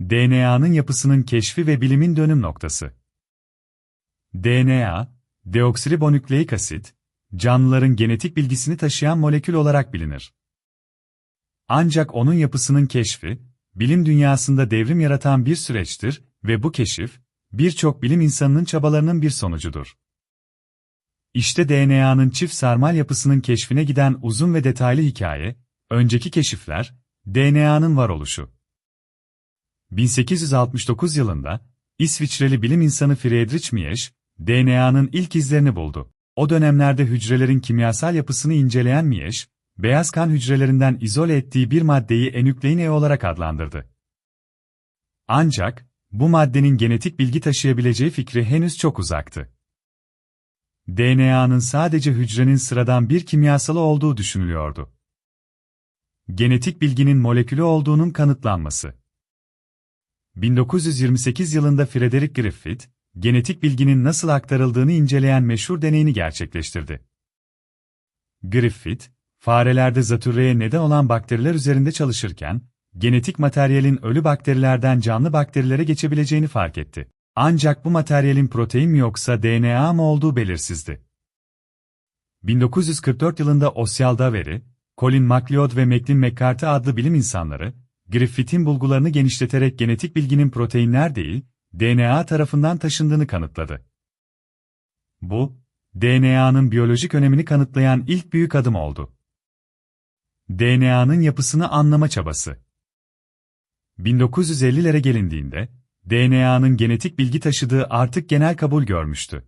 DNA'nın yapısının keşfi ve bilimin dönüm noktası. DNA, deoksiribonükleik asit, canlıların genetik bilgisini taşıyan molekül olarak bilinir. Ancak onun yapısının keşfi, bilim dünyasında devrim yaratan bir süreçtir ve bu keşif, birçok bilim insanının çabalarının bir sonucudur. İşte DNA'nın çift sarmal yapısının keşfine giden uzun ve detaylı hikaye, önceki keşifler, DNA'nın varoluşu. 1869 yılında, İsviçreli bilim insanı Friedrich Miesch, DNA'nın ilk izlerini buldu. O dönemlerde hücrelerin kimyasal yapısını inceleyen Miesch, beyaz kan hücrelerinden izole ettiği bir maddeyi enüklein E olarak adlandırdı. Ancak, bu maddenin genetik bilgi taşıyabileceği fikri henüz çok uzaktı. DNA'nın sadece hücrenin sıradan bir kimyasalı olduğu düşünülüyordu. Genetik bilginin molekülü olduğunun kanıtlanması. 1928 yılında Frederick Griffith, genetik bilginin nasıl aktarıldığını inceleyen meşhur deneyini gerçekleştirdi. Griffith, farelerde zatürreye neden olan bakteriler üzerinde çalışırken, genetik materyalin ölü bakterilerden canlı bakterilere geçebileceğini fark etti. Ancak bu materyalin protein mi yoksa DNA mı olduğu belirsizdi. 1944 yılında Osyal Daveri, Colin MacLeod ve Macklin McCarthy adlı bilim insanları, Griffith'in bulgularını genişleterek genetik bilginin proteinler değil, DNA tarafından taşındığını kanıtladı. Bu, DNA'nın biyolojik önemini kanıtlayan ilk büyük adım oldu. DNA'nın yapısını anlama çabası. 1950'lere gelindiğinde, DNA'nın genetik bilgi taşıdığı artık genel kabul görmüştü.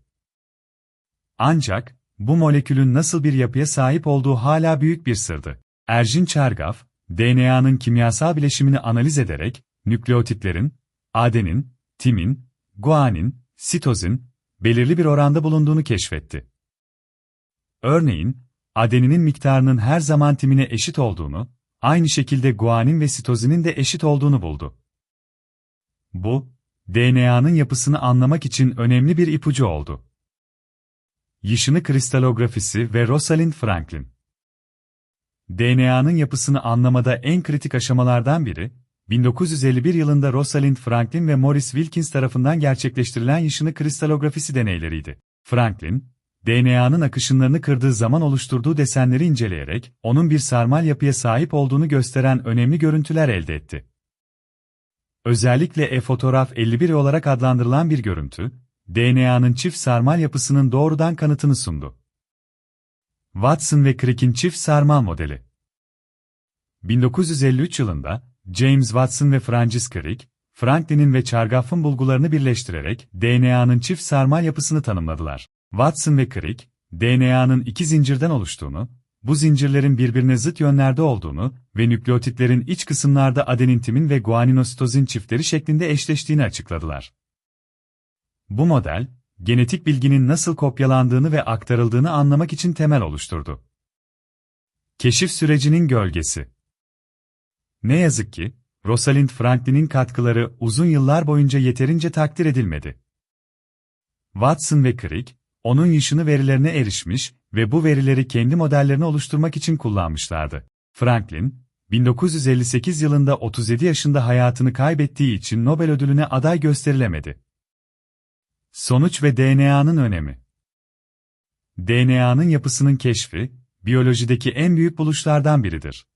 Ancak, bu molekülün nasıl bir yapıya sahip olduğu hala büyük bir sırdı. Erjin Çergaf, DNA'nın kimyasal bileşimini analiz ederek, nükleotitlerin, adenin, timin, guanin, sitozin, belirli bir oranda bulunduğunu keşfetti. Örneğin, adeninin miktarının her zaman timine eşit olduğunu, aynı şekilde guanin ve sitozinin de eşit olduğunu buldu. Bu, DNA'nın yapısını anlamak için önemli bir ipucu oldu. Yışını kristalografisi ve Rosalind Franklin DNA'nın yapısını anlamada en kritik aşamalardan biri, 1951 yılında Rosalind Franklin ve Morris Wilkins tarafından gerçekleştirilen yışını kristalografisi deneyleriydi. Franklin, DNA'nın akışınlarını kırdığı zaman oluşturduğu desenleri inceleyerek, onun bir sarmal yapıya sahip olduğunu gösteren önemli görüntüler elde etti. Özellikle e-fotoğraf 51 olarak adlandırılan bir görüntü, DNA'nın çift sarmal yapısının doğrudan kanıtını sundu. Watson ve Crick'in çift sarmal modeli 1953 yılında, James Watson ve Francis Crick, Franklin'in ve Chargaff'ın bulgularını birleştirerek DNA'nın çift sarmal yapısını tanımladılar. Watson ve Crick, DNA'nın iki zincirden oluştuğunu, bu zincirlerin birbirine zıt yönlerde olduğunu ve nükleotitlerin iç kısımlarda adenin timin ve guaninositozin çiftleri şeklinde eşleştiğini açıkladılar. Bu model, genetik bilginin nasıl kopyalandığını ve aktarıldığını anlamak için temel oluşturdu. Keşif sürecinin gölgesi Ne yazık ki, Rosalind Franklin'in katkıları uzun yıllar boyunca yeterince takdir edilmedi. Watson ve Crick, onun yışını verilerine erişmiş ve bu verileri kendi modellerini oluşturmak için kullanmışlardı. Franklin, 1958 yılında 37 yaşında hayatını kaybettiği için Nobel ödülüne aday gösterilemedi. Sonuç ve DNA'nın önemi DNA'nın yapısının keşfi, biyolojideki en büyük buluşlardan biridir.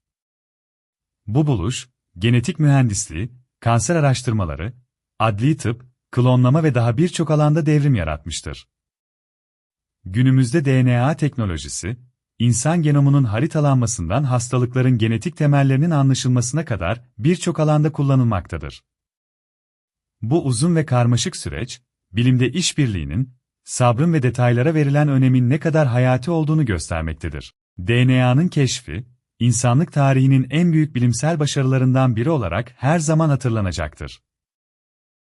Bu buluş, genetik mühendisliği, kanser araştırmaları, adli tıp, klonlama ve daha birçok alanda devrim yaratmıştır. Günümüzde DNA teknolojisi, insan genomunun haritalanmasından hastalıkların genetik temellerinin anlaşılmasına kadar birçok alanda kullanılmaktadır. Bu uzun ve karmaşık süreç, bilimde işbirliğinin, sabrın ve detaylara verilen önemin ne kadar hayati olduğunu göstermektedir. DNA'nın keşfi, insanlık tarihinin en büyük bilimsel başarılarından biri olarak her zaman hatırlanacaktır.